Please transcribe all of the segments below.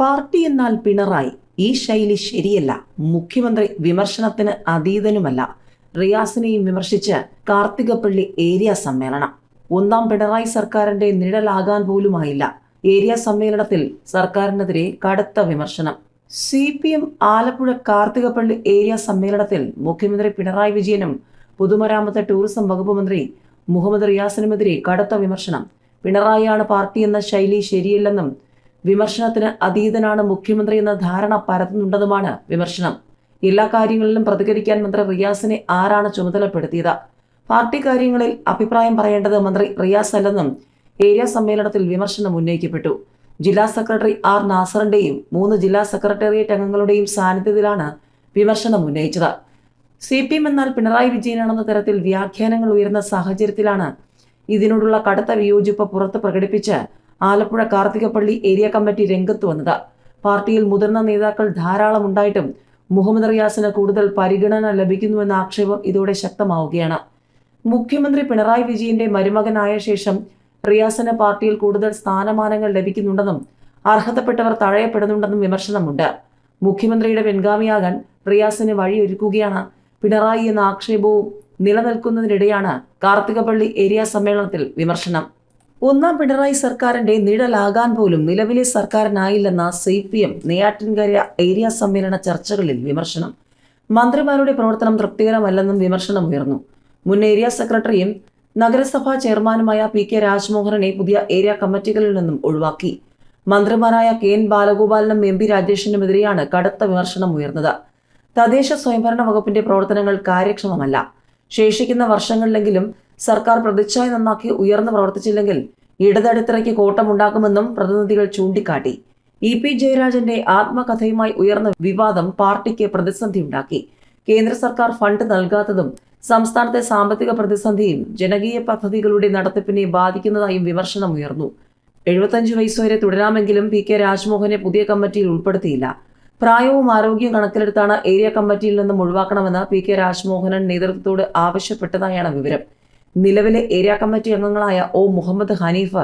Party എന്നാൽ പിണറായി. ഈ ശൈലി ശരിയല്ല. മുഖ്യമന്ത്രി വിമർശനത്തിന് അതീതനുമല്ല. റിയാസിനെയും വിമർശിച്ച് കാർത്തികപ്പള്ളി ഏരിയ സമ്മേളനം. ഒന്നാം പിണറായി സർക്കാരിന്റെ നിഴലാകാൻ പോലുമായില്ല. ഏരിയ സമ്മേളനത്തിൽ സർക്കാരിനെതിരെ കടുത്ത വിമർശനം. C P M Alappuzha Karthikappally area സമ്മേളനത്തിൽ മുഖ്യമന്ത്രി പിണറായി വിജയനും പൊതുമരാമത്ത് ടൂറിസം വകുപ്പ് മന്ത്രി മുഹമ്മദ് റിയാസിനുമെതിരെ കടുത്ത വിമർശനം. പിണറായിയാണ് പാർട്ടി എന്ന ശൈലി ശരിയല്ലെന്നും വിമർശനത്തിന് അതീതനാണ് മുഖ്യമന്ത്രി എന്ന ധാരണ പരത്തുന്നുണ്ടെന്നുമാണ് വിമർശനം. എല്ലാ കാര്യങ്ങളിലും പ്രതികരിക്കാൻ മന്ത്രി റിയാസിനെ ആരാണ് ചുമതലപ്പെടുത്തിയത്? പാർട്ടി കാര്യങ്ങളിൽ അഭിപ്രായം പറയേണ്ടത് മന്ത്രി റിയാസ് അല്ലെന്നും ഏരിയ സമ്മേളനത്തിൽ വിമർശനം ഉന്നയിക്കപ്പെട്ടു. ജില്ലാ സെക്രട്ടറി ആർ നാസറിന്റെയും മൂന്ന് ജില്ലാ സെക്രട്ടേറിയറ്റ് അംഗങ്ങളുടെയും സാന്നിധ്യത്തിലാണ് വിമർശനം ഉന്നയിച്ചത്. സി പി എം എന്നാൽ പിണറായി വിജയനാണെന്ന തരത്തിൽ വ്യാഖ്യാനങ്ങൾ ഉയർന്ന സാഹചര്യത്തിലാണ് ഇതിനോടുള്ള കടുത്ത വിയോജിപ്പ് പുറത്ത് പ്രകടിപ്പിച്ച് ആലപ്പുഴ കാർത്തികപ്പള്ളി ഏരിയ കമ്മിറ്റി രംഗത്ത് വന്നത്. പാർട്ടിയിൽ മുതിർന്ന നേതാക്കൾ ധാരാളം ഉണ്ടായിട്ടും മുഹമ്മദ് റിയാസിന് കൂടുതൽ പരിഗണന ലഭിക്കുന്നുവെന്ന ആക്ഷേപം ഇതോടെ ശക്തമാവുകയാണ്. മുഖ്യമന്ത്രി പിണറായി വിജയന്റെ മരുമകനായ ശേഷം റിയാസിന് പാർട്ടിയിൽ കൂടുതൽ സ്ഥാനമാനങ്ങൾ ലഭിക്കുന്നുണ്ടെന്നും അർഹതപ്പെട്ടവർ തഴയപ്പെടുന്നുണ്ടെന്നും വിമർശനമുണ്ട്. മുഖ്യമന്ത്രിയുടെ പിൻഗാമിയാകാൻ റിയാസിന് വഴിയൊരുക്കുകയാണ് പിണറായി എന്ന ആക്ഷേപവും നിലനിൽക്കുന്നതിനിടെയാണ് കാർത്തികപ്പള്ളി ഏരിയ സമ്മേളനത്തിൽ വിമർശനം. ഒന്നാം പിണറായി സർക്കാരിന്റെ നിഴലാകാൻ പോലും നിലവിലെ സർക്കാരിനായില്ലെന്ന C P M Neyyattinkara area സമ്മേളന ചർച്ചകളിൽ വിമർശനം. മന്ത്രിമാരുടെ പ്രവർത്തനം തൃപ്തികരമല്ലെന്നും വിമർശനം ഉയർന്നു. മുൻ ഏരിയ സെക്രട്ടറിയും നഗരസഭാ ചെയർമാനുമായ പി കെ രാജ്മോഹനെ പുതിയ ഏരിയ കമ്മിറ്റികളിൽ നിന്നും ഒഴിവാക്കി. മന്ത്രിമാരായ കെ എൻ ബാലഗോപാലിനും എം പി രാജേഷിനുമെതിരെയാണ് കടുത്ത വിമർശനം ഉയർന്നത്. തദ്ദേശ സ്വയംഭരണ വകുപ്പിന്റെ പ്രവർത്തനങ്ങൾ കാര്യക്ഷമമല്ല. ശേഷിക്കുന്ന വർഷങ്ങളിലെങ്കിലും സർക്കാർ പ്രതിച്ഛായ നന്നാക്കി ഉയർന്നു പ്രവർത്തിച്ചില്ലെങ്കിൽ ഇടതടിത്തറയ്ക്ക് കോട്ടമുണ്ടാക്കുമെന്നും പ്രതിനിധികൾ ചൂണ്ടിക്കാട്ടി. ഇ പി ജയരാജന്റെ ആത്മകഥയുമായി ഉയർന്ന വിവാദം പാർട്ടിക്ക് പ്രതിസന്ധിയുണ്ടാക്കി. കേന്ദ്ര സർക്കാർ ഫണ്ട് നൽകാത്തതും സംസ്ഥാനത്തെ സാമ്പത്തിക പ്രതിസന്ധിയും ജനകീയ പദ്ധതികളുടെ നടത്തിപ്പിനെ ബാധിക്കുന്നതായും വിമർശനം ഉയർന്നു. എഴുപത്തഞ്ച് വയസ്സുവരെ തുടരാമെങ്കിലും പി കെ രാജ്മോഹനെ പുതിയ കമ്മിറ്റിയിൽ ഉൾപ്പെടുത്തിയില്ല. പ്രായവും ആരോഗ്യവും കണക്കിലെടുത്താണ് ഏരിയ കമ്മിറ്റിയിൽ നിന്നും ഒഴിവാക്കണമെന്ന് പി കെ രാജ്മോഹനൻ നേതൃത്വത്തോട് ആവശ്യപ്പെട്ടതായാണ് വിവരം. നിലവിലെ ഏരിയ കമ്മിറ്റി അംഗങ്ങളായ O. Muhammad Hanif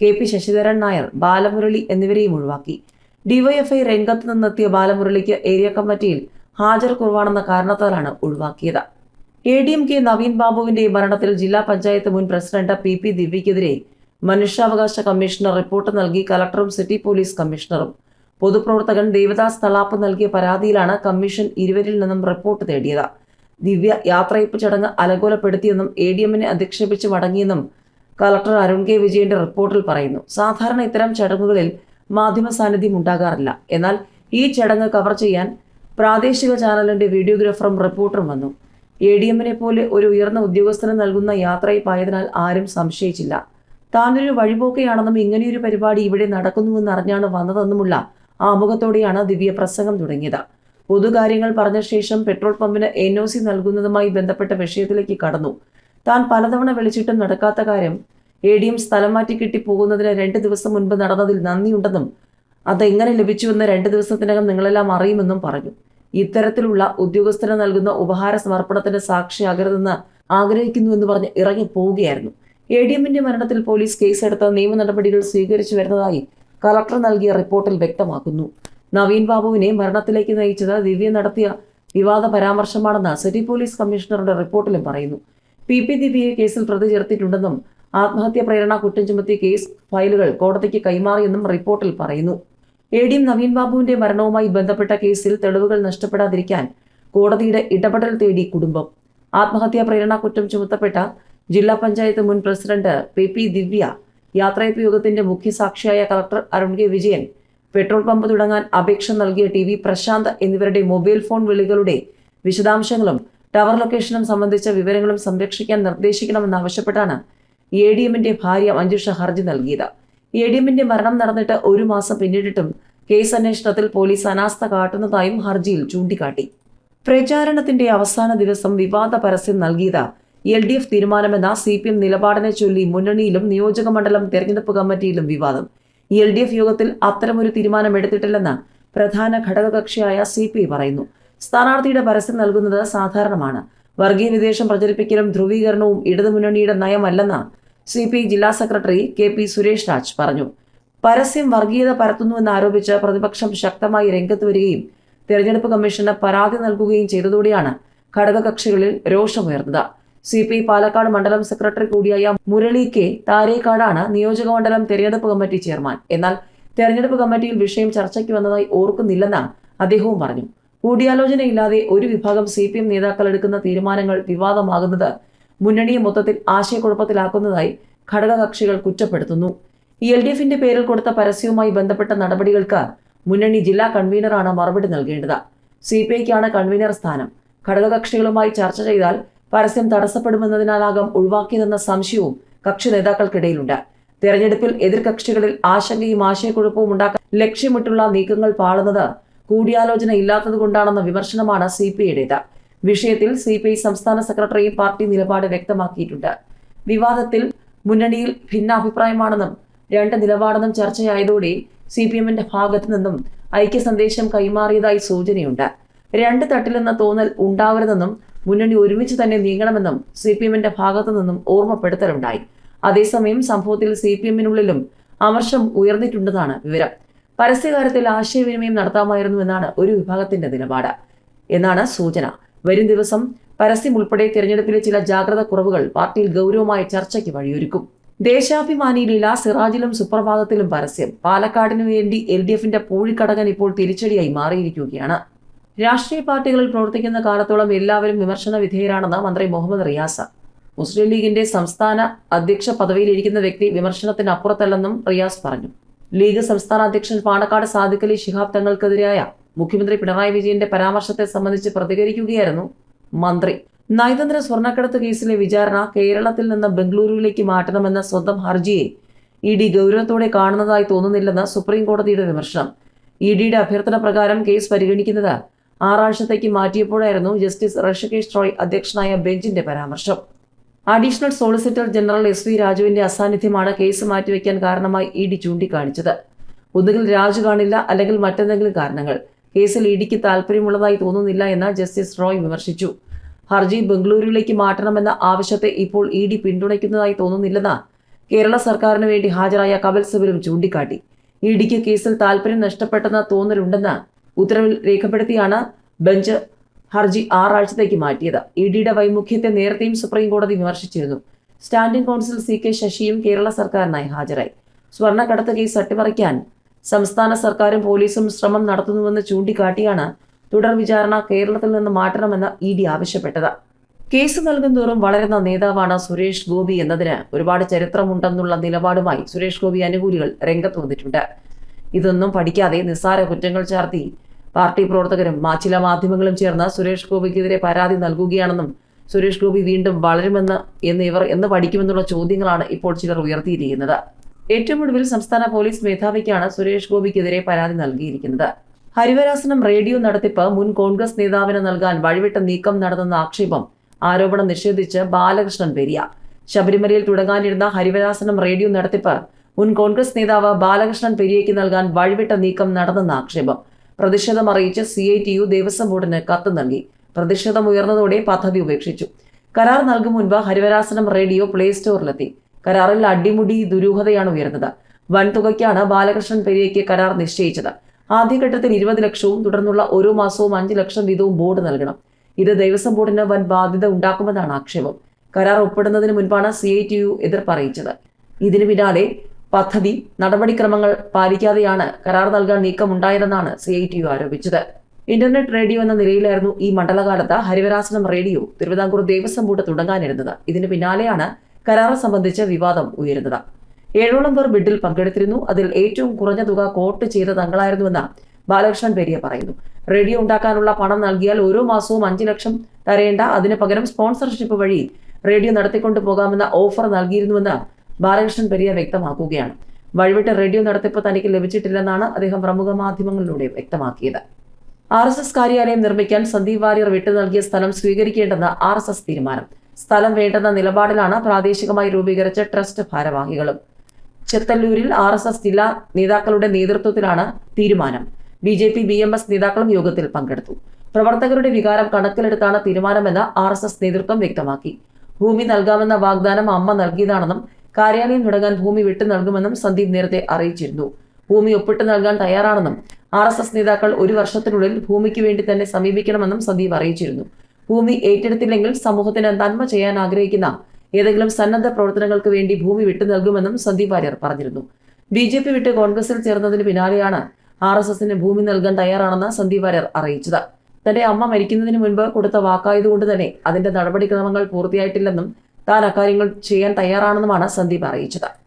K. P. Sasidharan Nair Balamurali എന്നിവരെയും ഒഴിവാക്കി. ഡിവൈഎഫ്ഐ രംഗത്ത് നിന്നെത്തിയ ബാലമുരളിക്ക് ഏരിയ കമ്മിറ്റിയിൽ ഹാജർ കുറവാണെന്ന കാരണത്താലാണ് ഒഴിവാക്കിയത്. A. D. M. K. Naveen ബാബുവിന്റെ മരണത്തിൽ ജില്ലാ പഞ്ചായത്ത് മുൻ പ്രസിഡന്റ് പി. പി. ദിവ്യക്കെതിരെ മനുഷ്യാവകാശ കമ്മീഷണർ റിപ്പോർട്ട് നൽകി കലക്ടറും സിറ്റി പോലീസ് കമ്മീഷണറും. പൊതുപ്രവർത്തകൻ ദേവദാസ് തളാപ്പ് നൽകിയ പരാതിയിലാണ് കമ്മീഷൻ ഇരുവരിൽ നിന്നും റിപ്പോർട്ട് തേടിയത്. ദിവ്യ യാത്രയപ്പ് ചടങ്ങ് അലങ്കോലപ്പെടുത്തിയെന്നും എ ഡി എമ്മിനെ അധിക്ഷേപിച്ച് മടങ്ങിയെന്നും കളക്ടർ അരുൺ കെ വിജയന്റെ റിപ്പോർട്ടിൽ പറയുന്നു. സാധാരണ ഇത്തരം ചടങ്ങുകളിൽ മാധ്യമ സാന്നിധ്യം ഉണ്ടാകാറില്ല. എന്നാൽ ഈ ചടങ്ങ് കവർ ചെയ്യാൻ പ്രാദേശിക ചാനലിന്റെ വീഡിയോഗ്രാഫറും റിപ്പോർട്ടറും വന്നു. എ ഡി എമ്മിനെ പോലെ ഒരു ഉയർന്ന ഉദ്യോഗസ്ഥന് നൽകുന്ന യാത്രയപ്പായതിനാൽ ആരും സംശയിച്ചില്ല. താനൊരു വഴിപോക്കയാണെന്നും ഇങ്ങനെയൊരു പരിപാടി ഇവിടെ നടക്കുന്നുവെന്നറിഞ്ഞാണ് വന്നതെന്നുമുള്ള ആമുഖത്തോടെയാണ് ദിവ്യ പ്രസംഗം തുടങ്ങിയത്. പൊതുകാര്യങ്ങൾ പറഞ്ഞ ശേഷം പെട്രോൾ പമ്പിന് എൻ ഒ സി നൽകുന്നതുമായി ബന്ധപ്പെട്ട വിഷയത്തിലേക്ക് കടന്നു. താൻ പലതവണ വിളിച്ചിട്ടും നടക്കാത്ത കാര്യം എ ഡി എം സ്ഥലം മാറ്റി കിട്ടി പോകുന്നതിന് രണ്ട് ദിവസം മുൻപ് നടന്നതിൽ നന്ദിയുണ്ടെന്നും അതെങ്ങനെ ലഭിച്ചുവെന്ന് രണ്ട് ദിവസത്തിനകം നിങ്ങളെല്ലാം അറിയുമെന്നും പറഞ്ഞു. ഇത്തരത്തിലുള്ള ഉദ്യോഗസ്ഥന് നൽകുന്ന ഉപഹാര സമർപ്പണത്തിന് സാക്ഷിയാകരുതെന്ന് ആഗ്രഹിക്കുന്നുവെന്ന് പറഞ്ഞ് ഇറങ്ങി പോവുകയായിരുന്നു. എ ഡി എമ്മിന്റെ മരണത്തിൽ പോലീസ് കേസെടുത്ത നിയമ നടപടികൾ സ്വീകരിച്ചു വരുന്നതായി കളക്ടർ നൽകിയ റിപ്പോർട്ടിൽ വ്യക്തമാക്കുന്നു. നവീൻ ബാബുവിനെ മരണത്തിലേക്ക് നയിച്ചത് ദിവ്യ നടത്തിയ വിവാദ പരാമർശമാണെന്ന് സിറ്റി പോലീസ് കമ്മീഷണറുടെ റിപ്പോർട്ടിലും പറയുന്നു. പി പി ദിവ്യയെ കേസിൽ പ്രതി ചേർത്തിട്ടുണ്ടെന്നും ആത്മഹത്യാ പ്രേരണ കുറ്റം ചുമത്തിയ കേസ് ഫയലുകൾ കോടതിക്ക് കൈമാറിയെന്നും റിപ്പോർട്ടിൽ പറയുന്നു. എ ഡി എം നവീൻ ബാബുവിന്റെ മരണവുമായി ബന്ധപ്പെട്ട കേസിൽ തെളിവുകൾ നഷ്ടപ്പെടാതിരിക്കാൻ കോടതിയുടെ ഇടപെടൽ തേടി കുടുംബം. ആത്മഹത്യാ പ്രേരണ കുറ്റം ചുമത്തപ്പെട്ട ജില്ലാ പഞ്ചായത്ത് മുൻ പ്രസിഡന്റ് പി പി ദിവ്യ യാത്രയപ്പ് യോഗത്തിന്റെ മുഖ്യസാക്ഷിയായ collector Arun K Vijayan petrol pump തുടങ്ങാൻ അപേക്ഷ നൽകിയ ടി വി പ്രശാന്ത് എന്നിവരുടെ മൊബൈൽ ഫോൺ വിളികളുടെ വിശദാംശങ്ങളും ടവർ ലൊക്കേഷനും സംബന്ധിച്ച വിവരങ്ങളും സംരക്ഷിക്കാൻ നിർദ്ദേശിക്കണമെന്നാവശ്യപ്പെട്ടാണ് എ ഡി എമ്മിന്റെ ഭാര്യ മഞ്ജുഷ ഹർജി നൽകിയത്. എ ഡി എമ്മിന്റെ മരണം നടന്നിട്ട് ഒരു മാസം പിന്നിട്ടിട്ടും കേസ് അന്വേഷണത്തിൽ പോലീസ് അനാസ്ഥ കാട്ടുന്നതായും ഹർജിയിൽ ചൂണ്ടിക്കാട്ടി. പ്രചാരണത്തിന്റെ അവസാന ദിവസം വിവാദ പരസ്യം നൽകിയത് എൽ ഡി എഫ് തീരുമാനമെന്ന സി പി എം നിലപാടിനെ ചൊല്ലി മുന്നണിയിലും നിയോജക മണ്ഡലം തെരഞ്ഞെടുപ്പ് കമ്മിറ്റിയിലും വിവാദം. എൽ ഡി എഫ് യോഗത്തിൽ അത്തരമൊരു തീരുമാനം എടുത്തിട്ടില്ലെന്ന് പ്രധാന ഘടകകക്ഷിയായ സി പി പറയുന്നു. സ്ഥാനാർത്ഥിയുടെ പരസ്യം നൽകുന്നത് സാധാരണമാണ്. വർഗീയ വിദേശം പ്രചരിപ്പിക്കലും ധ്രുവീകരണവും ഇടതുമുന്നണിയുടെ നയമല്ലെന്ന് സി പി ജില്ലാ secretary K P Suresh Raj പറഞ്ഞു. പരസ്യം വർഗീയത പരത്തുന്നുവെന്ന് ആരോപിച്ച് പ്രതിപക്ഷം ശക്തമായി രംഗത്ത് വരികയും തെരഞ്ഞെടുപ്പ് കമ്മീഷന് പരാതി നൽകുകയും ചെയ്തതോടെയാണ് ഘടകകക്ഷികളിൽ രോഷമുയർന്നത്. സി പി പാലക്കാട് മണ്ഡലം സെക്രട്ടറി കൂടിയായ മുരളി കെ താരേക്കാടാണ് നിയോജകമണ്ഡലം തെരഞ്ഞെടുപ്പ് കമ്മിറ്റി ചെയർമാൻ. എന്നാൽ തെരഞ്ഞെടുപ്പ് കമ്മിറ്റിയിൽ വിഷയം ചർച്ചയ്ക്ക് വന്നതായി ഓർക്കുന്നില്ലെന്നാണ് അദ്ദേഹവും പറഞ്ഞു. കൂടിയാലോചനയില്ലാതെ ഒരു വിഭാഗം സി പി എം നേതാക്കൾ എടുക്കുന്ന തീരുമാനങ്ങൾ വിവാദമാകുന്നത് മുന്നണിയെ മൊത്തത്തിൽ ആശയക്കുഴപ്പത്തിലാക്കുന്നതായി ഘടകകക്ഷികൾ കുറ്റപ്പെടുത്തുന്നു. എൽ ഡി എഫിന്റെ പേരിൽ കൊടുത്ത പരസ്യവുമായി ബന്ധപ്പെട്ട നടപടികൾക്ക് മുന്നണി ജില്ലാ കൺവീനറാണ് മറുപടി നൽകേണ്ടത്. സി പി ഐക്കാണ് കൺവീനർ സ്ഥാനം. ഘടകകക്ഷികളുമായി ചർച്ച ചെയ്താൽ പരസ്യം തടസ്സപ്പെടുമെന്നതിനാലാകാം ഒഴിവാക്കിയതെന്ന സംശയവും കക്ഷി നേതാക്കൾക്കിടയിലുണ്ട്. തെരഞ്ഞെടുപ്പിൽ എതിർകക്ഷികളിൽ ആശങ്കയും ആശയക്കുഴപ്പവും ഉണ്ടാക്കാൻ ലക്ഷ്യമിട്ടുള്ള നീക്കങ്ങൾ പാളുന്നത് കൂടിയാലോചന ഇല്ലാത്തതുകൊണ്ടാണെന്ന വിമർശനമാണ് സി പി ഐയുടേത് വിഷയത്തിൽ സി പി ഐ സംസ്ഥാന സെക്രട്ടറിയും പാർട്ടി നിലപാട് വ്യക്തമാക്കിയിട്ടുണ്ട്. വിവാദത്തിൽ മുന്നണിയിൽ ഭിന്നാഭിപ്രായമാണെന്നും രണ്ട് നിലപാടെന്നും ചർച്ചയായതോടെ സി പി എമ്മിന്റെ ഭാഗത്തു നിന്നും ഐക്യ സന്ദേശം കൈമാറിയതായി സൂചനയുണ്ട്. രണ്ട് തട്ടിലെന്ന തോന്നൽ ഉണ്ടാവരുതെന്നും മുന്നണി ഒരുമിച്ച് തന്നെ നീങ്ങണമെന്നും സി പി എമ്മിന്റെ ഭാഗത്തു നിന്നും ഓർമ്മപ്പെടുത്തലുണ്ടായി. അതേസമയം സംഭവത്തിൽ സി പി എമ്മിനുള്ളിലും അമർഷം ഉയർന്നിട്ടുണ്ടെന്നാണ് വിവരം. പരസ്യകാര്യത്തിൽ ആശയവിനിമയം നടത്താമായിരുന്നു എന്നാണ് ഒരു വിഭാഗത്തിന്റെ നിലപാട്. എന്നാണ് സൂചന. വരും ദിവസം പരസ്യം ഉൾപ്പെടെ തിരഞ്ഞെടുപ്പിലെ ചില ജാഗ്രത കുറവുകൾ പാർട്ടിയിൽ ഗൗരവമായ ചർച്ചയ്ക്ക് വഴിയൊരുക്കും. ദേശാഭിമാനി ലീല സിറാജിലും സുപ്രഭാതത്തിലും പരസ്യം. പാലക്കാടിനു വേണ്ടി എൽ ഡി എഫിന്റെ പൂഴിക്കടകൻ ഇപ്പോൾ തിരിച്ചടിയായി മാറിയിരിക്കുകയാണ്. രാഷ്ട്രീയ പാർട്ടികളിൽ പ്രവർത്തിക്കുന്ന കാലത്തോളം എല്ലാവരും വിമർശന വിധേയരാണെന്ന് മന്ത്രി മുഹമ്മദ് റിയാസ. മുസ്ലിം ലീഗിന്റെ സംസ്ഥാന അധ്യക്ഷ പദവിയിലിരിക്കുന്ന വ്യക്തി വിമർശനത്തിന് അപ്പുറത്തല്ലെന്നും റിയാസ് പറഞ്ഞു. ലീഗ് സംസ്ഥാന അധ്യക്ഷൻ പാണക്കാട് സാദിഖലി ശിഹാബ് തങ്ങൾക്കെതിരായ മുഖ്യമന്ത്രി പിണറായി വിജയന്റെ പരാമർശത്തെ സംബന്ധിച്ച് പ്രതികരിക്കുകയായിരുന്നു മന്ത്രി. നയതന്ത്ര സ്വർണക്കടത്ത് കേസിലെ വിചാരണ കേരളത്തിൽ നിന്ന് ബംഗളൂരുവിലേക്ക് മാറ്റണമെന്ന സ്വന്തം ഹർജിയെ ഇ ഡി ഗൗരവത്തോടെ കാണുന്നതായി തോന്നുന്നില്ലെന്ന് സുപ്രീം കോടതിയുടെ വിമർശനം. ഇ ഡിയുടെ അഭ്യർത്ഥന പ്രകാരം കേസ് പരിഗണിക്കുന്നത് ആറാഴ്ചത്തേക്ക് മാറ്റിയപ്പോഴായിരുന്നു ജസ്റ്റിസ് ഋഷികേഷ് റോയ് അധ്യക്ഷനായ ബെഞ്ചിന്റെ പരാമർശം. Additional solicitor general S V രാജുവിന്റെ അസാന്നിധ്യമാണ് കേസ് മാറ്റിവെക്കാൻ കാരണമായി ഇ ഡി ചൂണ്ടിക്കാണിച്ചത്. ഒന്നുകിൽ രാജു കാണില്ല അല്ലെങ്കിൽ മറ്റെന്തെങ്കിലും കാരണങ്ങൾ. കേസിൽ ഇഡിക്ക് ഡിക്ക് താല്പര്യമുള്ളതായി തോന്നുന്നില്ല എന്ന് ജസ്റ്റിസ് റോയ് വിമർശിച്ചു. ഹർജി ബംഗളൂരുവിലേക്ക് മാറ്റണമെന്ന ആവശ്യത്തെ ഇപ്പോൾ ഇ ഡി പിന്തുണയ്ക്കുന്നതായി തോന്നുന്നില്ലെന്ന് കേരള സർക്കാരിന് വേണ്ടി ഹാജരായ കപിൽ ചൂണ്ടിക്കാട്ടി. ഇ ഡിക്ക് കേസിൽ താല്പര്യം നഷ്ടപ്പെട്ടെന്ന തോന്നലുണ്ടെന്ന് ഉത്തരവിൽ രേഖപ്പെടുത്തിയാണ് ബെഞ്ച് ഹർജി ആറാഴ്ചത്തേക്ക് മാറ്റിയത്. ഇ ഡിയുടെ വൈമുഖ്യത്തെ നേരത്തെയും സുപ്രീം കോടതി വിമർശിച്ചിരുന്നു. സ്റ്റാൻഡിംഗ് കൗൺസിൽ സി കെ ശശിയും കേരള സർക്കാരിനായി ഹാജരായി. സ്വർണക്കടത്ത് കേസ് അട്ടിമറിക്കാൻ സംസ്ഥാന സർക്കാരും പോലീസും ശ്രമം നടത്തുന്നുവെന്ന് ചൂണ്ടിക്കാട്ടിയാണ് തുടർ വിചാരണ കേരളത്തിൽ നിന്ന് മാറ്റണമെന്ന് ഇ ഡി ആവശ്യപ്പെട്ടത്. കേസ് നൽകുന്തോറും വളരുന്ന നേതാവാണ് സുരേഷ് ഗോപി എന്നതിന് ഒരുപാട് ചരിത്രമുണ്ടെന്നുള്ള നിലപാടുമായി സുരേഷ് ഗോപി അനുകൂലികൾ രംഗത്ത് വന്നിട്ടുണ്ട്. ഇതൊന്നും പഠിക്കാതെ നിസ്സാര കുറ്റങ്ങൾ ചാർത്തി പാർട്ടി പ്രവർത്തകരും ചില മാധ്യമങ്ങളും ചേർന്ന് സുരേഷ് ഗോപിക്കെതിരെ പരാതി നൽകുകയാണെന്നും സുരേഷ് ഗോപി വീണ്ടും വളരുമെന്ന് എന്ന് ഇവർ എന്ന് പഠിക്കുമെന്നുള്ള ചോദ്യങ്ങളാണ് ഇപ്പോൾ ചിലർ ഉയർത്തിയിരിക്കുന്നത്. ഏറ്റവും ഒടുവിൽ സംസ്ഥാന പോലീസ് മേധാവിക്കാണ് സുരേഷ് ഗോപിക്കെതിരെ പരാതി നൽകിയിരിക്കുന്നത്. ഹരിവരാസനം റേഡിയോ നടത്തിപ്പ് മുൻ കോൺഗ്രസ് നേതാവിന് നൽകാൻ വഴിവിട്ട നീക്കം നടന്നെന്ന ആക്ഷേപം ആരോപണം നിഷേധിച്ച് ബാലകൃഷ്ണൻ പെരിയ. ശബരിമലയിൽ തുടങ്ങാനിരുന്ന ഹരിവരാസനം റേഡിയോ നടത്തിപ്പ് മുൻ കോൺഗ്രസ് നേതാവ് ബാലകൃഷ്ണൻ പെരിയയ്ക്ക് നൽകാൻ വഴിവിട്ട നീക്കം നടന്നെന്ന ആക്ഷേപം. പ്രതിഷേധം അറിയിച്ച് C I T U Devaswom ബോർഡിന് കത്ത് നൽകി. പ്രതിഷേധം ഉയർന്നതോടെ പദ്ധതി ഉപേക്ഷിച്ചു. കരാർ നൽകും മുൻപ് ഹരിവരാസനം റേഡിയോ പ്ലേ സ്റ്റോറിലെത്തി. കരാറിൽ അടിമുടി ദുരൂഹതയാണ് ഉയർന്നത്. വൻതുകയ്ക്കാണ് ബാലകൃഷ്ണൻ പെരിയയ്ക്ക് കരാർ നിശ്ചയിച്ചത്. ആദ്യഘട്ടത്തിൽ ഇരുപത് ലക്ഷവും തുടർന്നുള്ള ഓരോ മാസവും അഞ്ച് ലക്ഷം വീതവും ബോർഡ് നൽകണം. ഇത് ദേവസ്വം ബോർഡിന് വൻ ബാധ്യത ഉണ്ടാക്കുമെന്നാണ് ആക്ഷേപം. കരാർ ഒപ്പിടുന്നതിന് മുൻപാണ് സി ഐ ടി യു എതിർപ്പറിയിച്ചത് ഇതിനു പിന്നാലെ പദ്ധതി നടപടിക്രമങ്ങൾ പാലിക്കാതെയാണ് കരാർ നൽകാൻ നീക്കമുണ്ടായതെന്നാണ് സി ഐ ടി യു ആരോപിച്ചത്. ഇന്റർനെറ്റ് റേഡിയോ എന്ന നിലയിലായിരുന്നു ഈ മണ്ഡലകാലത്ത് ഹരിവരാസനം റേഡിയോ തിരുവിതാംകൂർ ദേവസ്വം ബോർഡ് തുടങ്ങാനിരുന്നത്. ഇതിന് പിന്നാലെയാണ് കരാർ സംബന്ധിച്ച വിവാദം ഉയരുന്നത്. ഏഴോളം പേർ ബിഡിൽ പങ്കെടുത്തിരുന്നു. അതിൽ ഏറ്റവും കുറഞ്ഞ തുക കോട്ട് ചെയ്ത തങ്ങളായിരുന്നുവെന്ന് ബാലകൃഷ്ണൻ പെരിയ പറയുന്നു. റേഡിയോ ഉണ്ടാക്കാനുള്ള പണം നൽകിയാൽ ഓരോ മാസവും അഞ്ചു ലക്ഷം തരേണ്ട. അതിന് പകരം സ്പോൺസർഷിപ്പ് വഴി റേഡിയോ നടത്തിക്കൊണ്ടു പോകാമെന്ന ഓഫർ നൽകിയിരുന്നുവെന്ന് ബാലകൃഷ്ണൻ പെരിയ വ്യക്തമാക്കുകയാണ്. വഴിവിട്ട റേഡിയോ നടത്തിപ്പ് തനിക്ക് ലഭിച്ചിട്ടില്ലെന്നാണ് അദ്ദേഹം പ്രമുഖ മാധ്യമങ്ങളിലൂടെ വ്യക്തമാക്കിയത്. ആർ എസ് എസ് കാര്യാലയം നിർമ്മിക്കാൻ സന്ദീപ് വാര്യർ വിട്ടു നൽകിയ സ്ഥലം സ്വീകരിക്കേണ്ടെന്ന് ആർ എസ് എസ് തീരുമാനം. സ്ഥലം വേണ്ടെന്ന നിലപാടിലാണ് പ്രാദേശികമായി രൂപീകരിച്ച ട്രസ്റ്റ് ഭാരവാഹികളും. ചെത്തല്ലൂരിൽ ആർ എസ് എസ് ജില്ലാ നേതാക്കളുടെ നേതൃത്വത്തിലാണ് തീരുമാനം. B J P B M S നേതാക്കളും യോഗത്തിൽ പങ്കെടുത്തു. പ്രവർത്തകരുടെ വികാരം കണക്കിലെടുത്താണ് തീരുമാനമെന്ന് ആർ എസ് എസ് നേതൃത്വം വ്യക്തമാക്കി. ഭൂമി നൽകാമെന്ന വാഗ്ദാനം അമ്മ നൽകിയതാണെന്നും കാര്യാലയം തുടങ്ങാൻ ഭൂമി വിട്ടു നൽകുമെന്നും സന്ദീപ് നേരത്തെ അറിയിച്ചിരുന്നു. ഭൂമി ഒപ്പിട്ട് നൽകാൻ തയ്യാറാണെന്നും ആർ എസ് എസ് നേതാക്കൾ ഒരു വർഷത്തിനുള്ളിൽ ഭൂമിക്ക് വേണ്ടി തന്നെ സമീപിക്കണമെന്നും സന്ദീപ് അറിയിച്ചിരുന്നു. ഭൂമി ഏറ്റെടുത്തില്ലെങ്കിൽ സമൂഹത്തിന് നന്മ ചെയ്യാൻ ആഗ്രഹിക്കുന്ന ഏതെങ്കിലും സന്നദ്ധ പ്രവർത്തനങ്ങൾക്ക് വേണ്ടി ഭൂമി വിട്ടു നൽകുമെന്നും സന്ദീപ് വാര്യർ പറഞ്ഞിരുന്നു. ബി ജെ പി വിട്ട് കോൺഗ്രസിൽ ചേർന്നതിന് പിന്നാലെയാണ് ആർ എസ് എസിന് ഭൂമി നൽകാൻ തയ്യാറാണെന്ന് സന്ദീപ് വാര്യർ അറിയിച്ചത്. തന്റെ അമ്മ മരിക്കുന്നതിന് മുൻപ് കൊടുത്ത വാക്കായതുകൊണ്ട് തന്നെ അതിന്റെ നടപടിക്രമങ്ങൾ പൂർത്തിയായിട്ടില്ലെന്നും താൻ അക്കാര്യങ്ങൾ ചെയ്യാൻ തയ്യാറാണെന്നുമാണ് സന്ദീപ് അറിയിച്ചത്